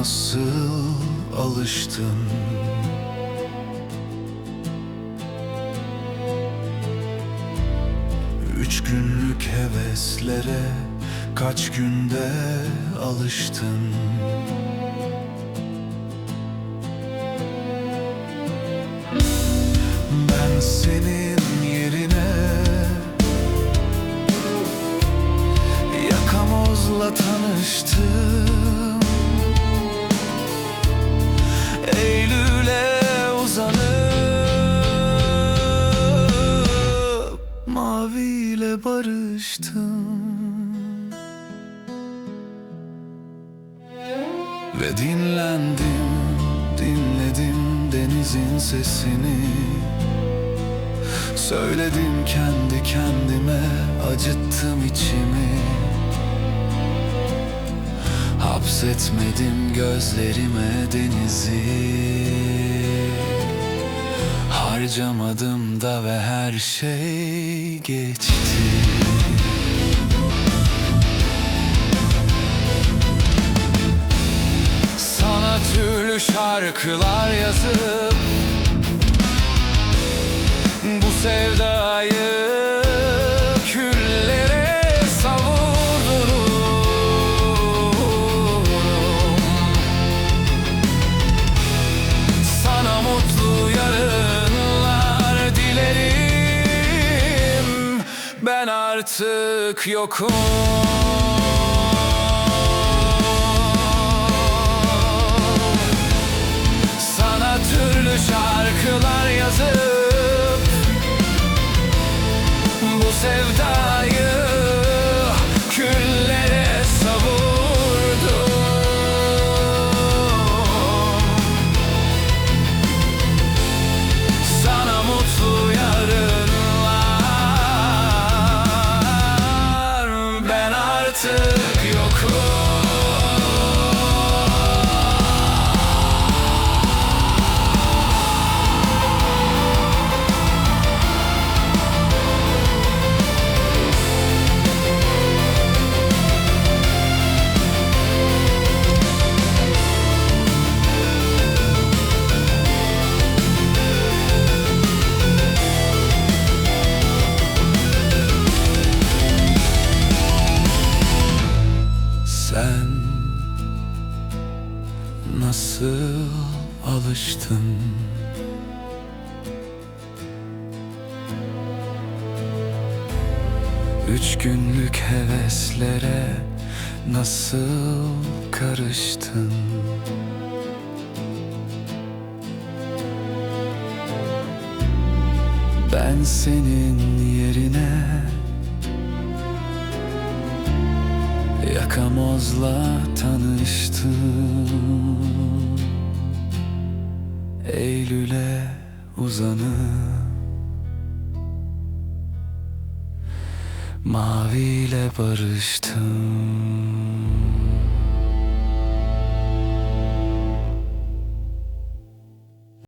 nasıl alıştın? Günlük heveslere kaç günde alıştın Ve dinlendim, dinledim denizin sesini. Söyledim kendi kendime, acıttım içimi. Hapsetmedim gözlerime denizi. Harcamadım da ve her şey geçti şarkılar yazıp Bu sevdayı küllere savurdum Sana mutlu yarınlar dilerim. Ben artık yokum Bu sevdayı küllere alıştın. Üç günlük heveslere nasıl karıştın? Ben senin yerine Yakamozla tanıştım Eylül'e uzanıp Maviyle barıştım